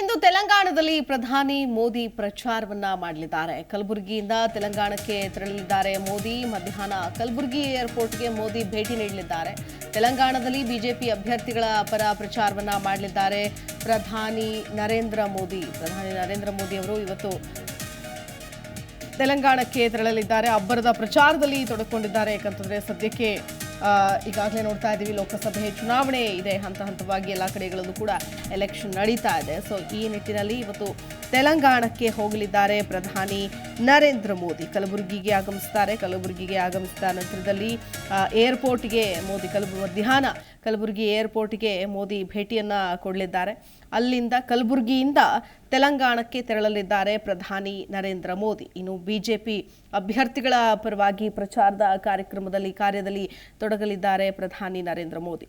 ಇಂದು ತೆಲಂಗಾಣದಲ್ಲಿ ಪ್ರಧಾನಿ ಮೋದಿ ಪ್ರಚಾರವನ್ನ ಮಾಡಲಿದ್ದಾರೆ. ಕಲಬುರಗಿಯಿಂದ ತೆಲಂಗಾಣಕ್ಕೆ ತೆರಳಲಿದ್ದಾರೆ ಮೋದಿ. ಮಧ್ಯಾಹ್ನ ಕಲಬುರಗಿ ಏರ್ಪೋರ್ಟ್ಗೆ ಮೋದಿ ಭೇಟಿ ನೀಡಲಿದ್ದಾರೆ. ತೆಲಂಗಾಣದಲ್ಲಿ ಬಿಜೆಪಿ ಅಭ್ಯರ್ಥಿಗಳ ಪರ ಪ್ರಚಾರವನ್ನ ಮಾಡಲಿದ್ದಾರೆ ಪ್ರಧಾನಿ ನರೇಂದ್ರ ಮೋದಿ. ಪ್ರಧಾನಿ ನರೇಂದ್ರ ಮೋದಿ ಅವರು ಇವತ್ತು ತೆಲಂಗಾಣಕ್ಕೆ ತೆರಳಲಿದ್ದಾರೆ. ಅಬ್ಬರದ ಪ್ರಚಾರದಲ್ಲಿ ತೊಡಕೊಂಡಿದ್ದಾರೆ. ಯಾಕಂತಂದ್ರೆ ಸದ್ಯಕ್ಕೆ ಈಗಾಗಲೇ ನೋಡ್ತಾ ಇದ್ದೀವಿ, ಲೋಕಸಭೆ ಚುನಾವಣೆ ಇದೆ. ಹಂತ ಹಂತವಾಗಿ ಎಲ್ಲ ಕಡೆಗಳಲ್ಲೂ ಕೂಡ ಎಲೆಕ್ಷನ್ ನಡೀತಾ ಇದೆ. ಸೊ ಈ ನಿಟ್ಟಿನಲ್ಲಿ ಇವತ್ತು ತೆಲಂಗಾಣಕ್ಕೆ ಹೋಗಲಿದ್ದಾರೆ ಪ್ರಧಾನಿ ನರೇಂದ್ರ ಮೋದಿ. ಕಲಬುರಗಿಗೆ ಆಗಮಿಸ್ತಾರೆ. ಕಲಬುರಗಿಗೆ ಆಗಮಿಸಿದ ನಂತರದಲ್ಲಿ ಏರ್ಪೋರ್ಟ್ಗೆ ಮೋದಿ ಕಲಬು ಮಧ್ಯಾಹ್ನ ಕಲಬುರಗಿ ಏರ್ಪೋರ್ಟ್ಗೆ ಮೋದಿ ಭೇಟಿಯನ್ನು ಕೊಡಲಿದ್ದಾರೆ. ಅಲ್ಲಿಂದ ಕಲಬುರಗಿಯಿಂದ ತೆಲಂಗಾಣಕ್ಕೆ ತೆರಳಲಿದ್ದಾರೆ ಪ್ರಧಾನಿ ನರೇಂದ್ರ ಮೋದಿ. ಇನ್ನು ಬಿಜೆಪಿ ಅಭ್ಯರ್ಥಿಗಳ ಪರವಾಗಿ ಪ್ರಚಾರದ ಕಾರ್ಯಕ್ರಮದಲ್ಲಿ, ಕಾರ್ಯದಲ್ಲಿ ತೊಡಗಲಿದ್ದಾರೆ ಪ್ರಧಾನಿ ನರೇಂದ್ರ ಮೋದಿ.